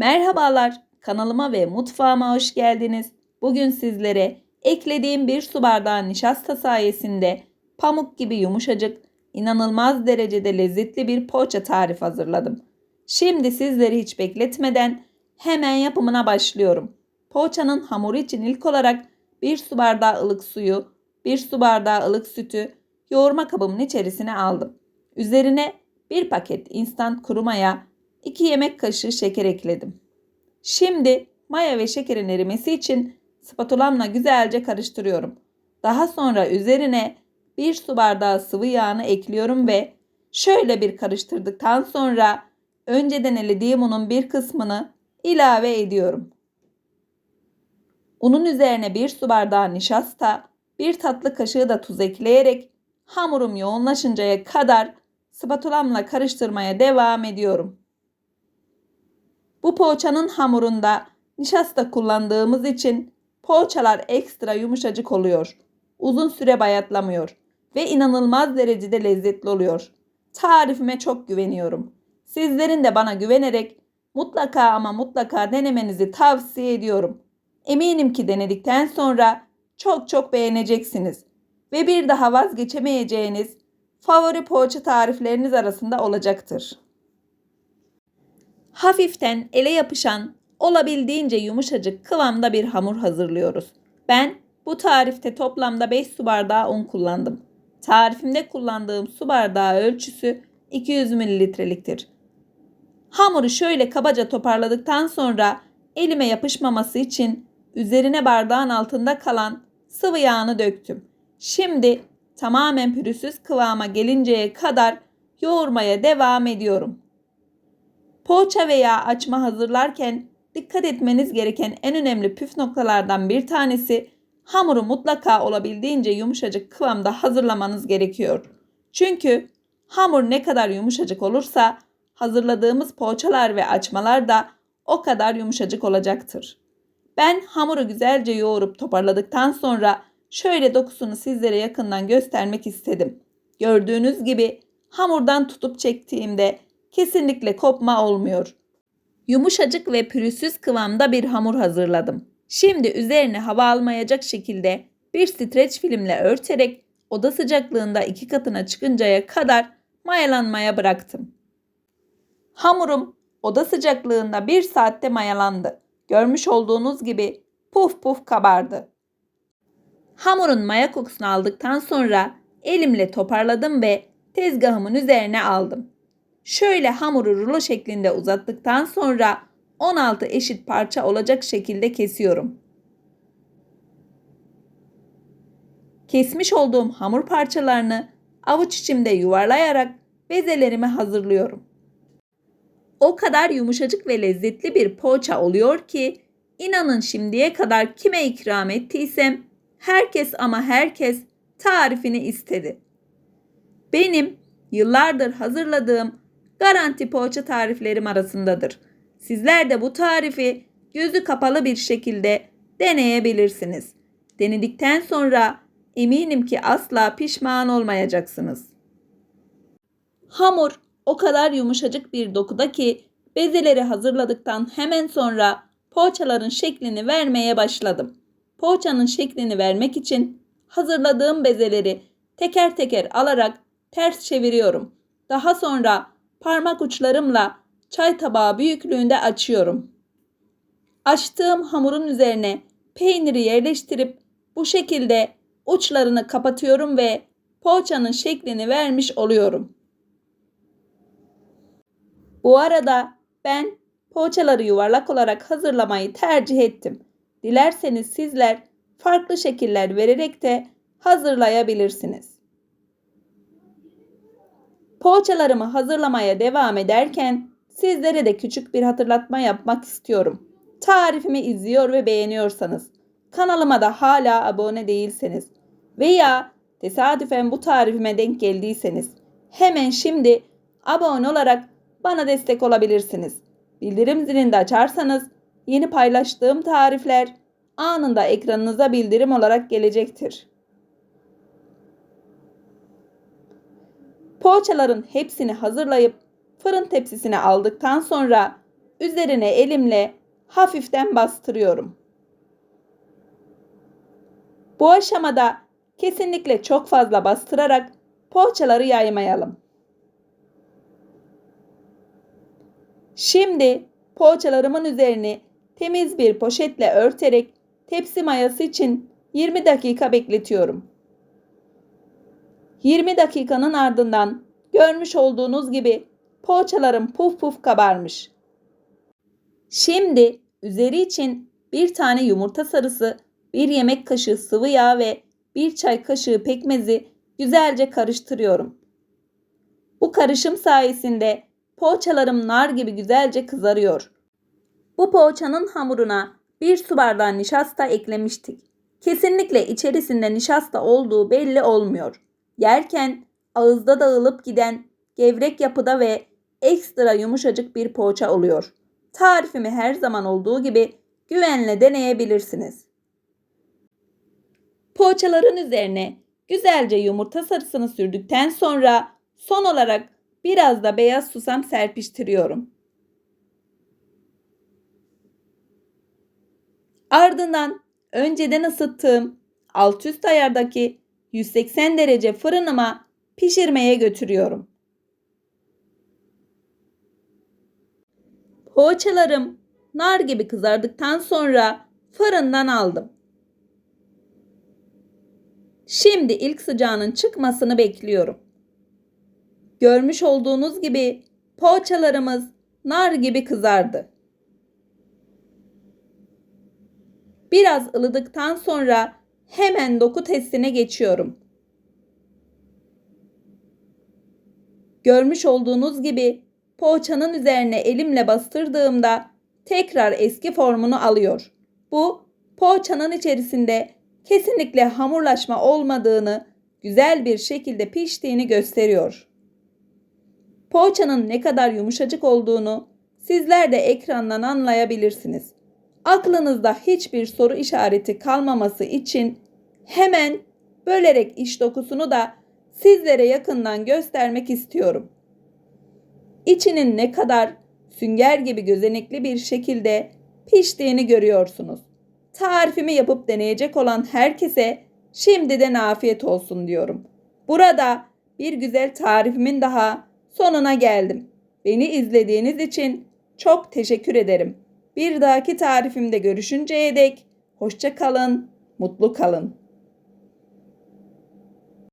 Merhabalar, kanalıma ve mutfağıma hoş geldiniz. Bugün sizlere eklediğim bir su bardağı nişasta sayesinde pamuk gibi yumuşacık, inanılmaz derecede lezzetli bir poğaça tarifi hazırladım. Şimdi sizleri hiç bekletmeden hemen yapımına başlıyorum. Poğaçanın hamuru için ilk olarak bir su bardağı ılık suyu, bir su bardağı ılık sütü yoğurma kabımın içerisine aldım. Üzerine bir paket instant kuru maya, 2 yemek kaşığı şeker ekledim. Şimdi maya ve şekerin erimesi için spatulamla güzelce karıştırıyorum. Daha sonra üzerine bir su bardağı sıvı yağını ekliyorum ve şöyle bir karıştırdıktan sonra önceden elediğim unun bir kısmını ilave ediyorum. Unun üzerine bir su bardağı nişasta, bir tatlı kaşığı da tuz ekleyerek hamurum yoğunlaşıncaya kadar spatulamla karıştırmaya devam ediyorum. Bu poğaçanın hamurunda nişasta kullandığımız için poğaçalar ekstra yumuşacık oluyor. Uzun süre bayatlamıyor ve inanılmaz derecede lezzetli oluyor. Tarifime çok güveniyorum. Sizlerin de bana güvenerek mutlaka ama mutlaka denemenizi tavsiye ediyorum. Eminim ki denedikten sonra çok çok beğeneceksiniz ve bir daha vazgeçemeyeceğiniz favori poğaça tarifleriniz arasında olacaktır. Hafiften ele yapışan, olabildiğince yumuşacık kıvamda bir hamur hazırlıyoruz. Ben bu tarifte toplamda 5 su bardağı un kullandım. Tarifimde kullandığım su bardağı ölçüsü 200 mililitreliktir. Hamuru şöyle kabaca toparladıktan sonra elime yapışmaması için üzerine bardağın altında kalan sıvı yağını döktüm. Şimdi tamamen pürüzsüz kıvama gelinceye kadar yoğurmaya devam ediyorum. Poğaça veya açma hazırlarken dikkat etmeniz gereken en önemli püf noktalardan bir tanesi hamuru mutlaka olabildiğince yumuşacık kıvamda hazırlamanız gerekiyor. Çünkü hamur ne kadar yumuşacık olursa hazırladığımız poğaçalar ve açmalar da o kadar yumuşacık olacaktır. Ben hamuru güzelce yoğurup toparladıktan sonra şöyle dokusunu sizlere yakından göstermek istedim. Gördüğünüz gibi hamurdan tutup çektiğimde kesinlikle kopma olmuyor. Yumuşacık ve pürüzsüz kıvamda bir hamur hazırladım. Şimdi üzerine hava almayacak şekilde bir streç filmle örterek oda sıcaklığında iki katına çıkıncaya kadar mayalanmaya bıraktım. Hamurum oda sıcaklığında bir saatte mayalandı. Görmüş olduğunuz gibi puf puf kabardı. Hamurun maya kokusunu aldıktan sonra elimle toparladım ve tezgahımın üzerine aldım. Şöyle hamuru rulo şeklinde uzattıktan sonra 16 eşit parça olacak şekilde kesiyorum. Kesmiş olduğum hamur parçalarını avuç içimde yuvarlayarak bezelerimi hazırlıyorum. O kadar yumuşacık ve lezzetli bir poğaça oluyor ki inanın şimdiye kadar kime ikram ettiysem herkes ama herkes tarifini istedi. Benim yıllardır hazırladığım garanti poğaça tariflerim arasındadır. Sizler de bu tarifi gözü kapalı bir şekilde deneyebilirsiniz. Denedikten sonra eminim ki asla pişman olmayacaksınız. Hamur o kadar yumuşacık bir dokuda ki bezeleri hazırladıktan hemen sonra poğaçaların şeklini vermeye başladım. Poğaçanın şeklini vermek için hazırladığım bezeleri teker teker alarak ters çeviriyorum. Daha sonra parmak uçlarımla çay tabağı büyüklüğünde açıyorum. Açtığım hamurun üzerine peyniri yerleştirip bu şekilde uçlarını kapatıyorum ve poğaçanın şeklini vermiş oluyorum. Bu arada ben poğaçaları yuvarlak olarak hazırlamayı tercih ettim. Dilerseniz sizler farklı şekiller vererek de hazırlayabilirsiniz. Poğaçalarımı hazırlamaya devam ederken sizlere de küçük bir hatırlatma yapmak istiyorum. Tarifimi izliyor ve beğeniyorsanız, kanalıma da hala abone değilseniz veya tesadüfen bu tarifime denk geldiyseniz hemen şimdi abone olarak bana destek olabilirsiniz. Bildirim zilini de açarsanız yeni paylaştığım tarifler anında ekranınıza bildirim olarak gelecektir. Poğaçaların hepsini hazırlayıp fırın tepsisine aldıktan sonra üzerine elimle hafiften bastırıyorum. Bu aşamada kesinlikle çok fazla bastırarak poğaçaları yaymayalım. Şimdi poğaçalarımın üzerini temiz bir poşetle örterek tepsi mayası için 20 dakika bekletiyorum. 20 dakikanın ardından görmüş olduğunuz gibi poğaçalarım puf puf kabarmış. Şimdi üzeri için bir tane yumurta sarısı, bir yemek kaşığı sıvı yağ ve bir çay kaşığı pekmezi güzelce karıştırıyorum. Bu karışım sayesinde poğaçalarım nar gibi güzelce kızarıyor. Bu poğaçanın hamuruna bir su bardağı nişasta eklemiştik. Kesinlikle içerisinde nişasta olduğu belli olmuyor. Yerken ağızda dağılıp giden gevrek yapıda ve ekstra yumuşacık bir poğaça oluyor. Tarifimi her zaman olduğu gibi güvenle deneyebilirsiniz. Poğaçaların üzerine güzelce yumurta sarısını sürdükten sonra son olarak biraz da beyaz susam serpiştiriyorum. Ardından önceden ısıttığım alt üst ayardaki 180 derece fırınıma pişirmeye götürüyorum. Poğaçalarım nar gibi kızardıktan sonra fırından aldım. Şimdi ilk sıcağının çıkmasını bekliyorum. Görmüş olduğunuz gibi poğaçalarımız nar gibi kızardı. Biraz ılıdıktan sonra hemen doku testine geçiyorum. Görmüş olduğunuz gibi poğaçanın üzerine elimle bastırdığımda tekrar eski formunu alıyor. Bu poğaçanın içerisinde kesinlikle hamurlaşma olmadığını, güzel bir şekilde piştiğini gösteriyor. Poğaçanın ne kadar yumuşacık olduğunu sizler de ekrandan anlayabilirsiniz. Aklınızda hiçbir soru işareti kalmaması için hemen bölerek iç dokusunu da sizlere yakından göstermek istiyorum. İçinin ne kadar sünger gibi gözenekli bir şekilde piştiğini görüyorsunuz. Tarifimi yapıp deneyecek olan herkese şimdiden afiyet olsun diyorum. Burada bir güzel tarifimin daha sonuna geldim. Beni izlediğiniz için çok teşekkür ederim. Bir dahaki tarifimde görüşünceye dek hoşça kalın, mutlu kalın.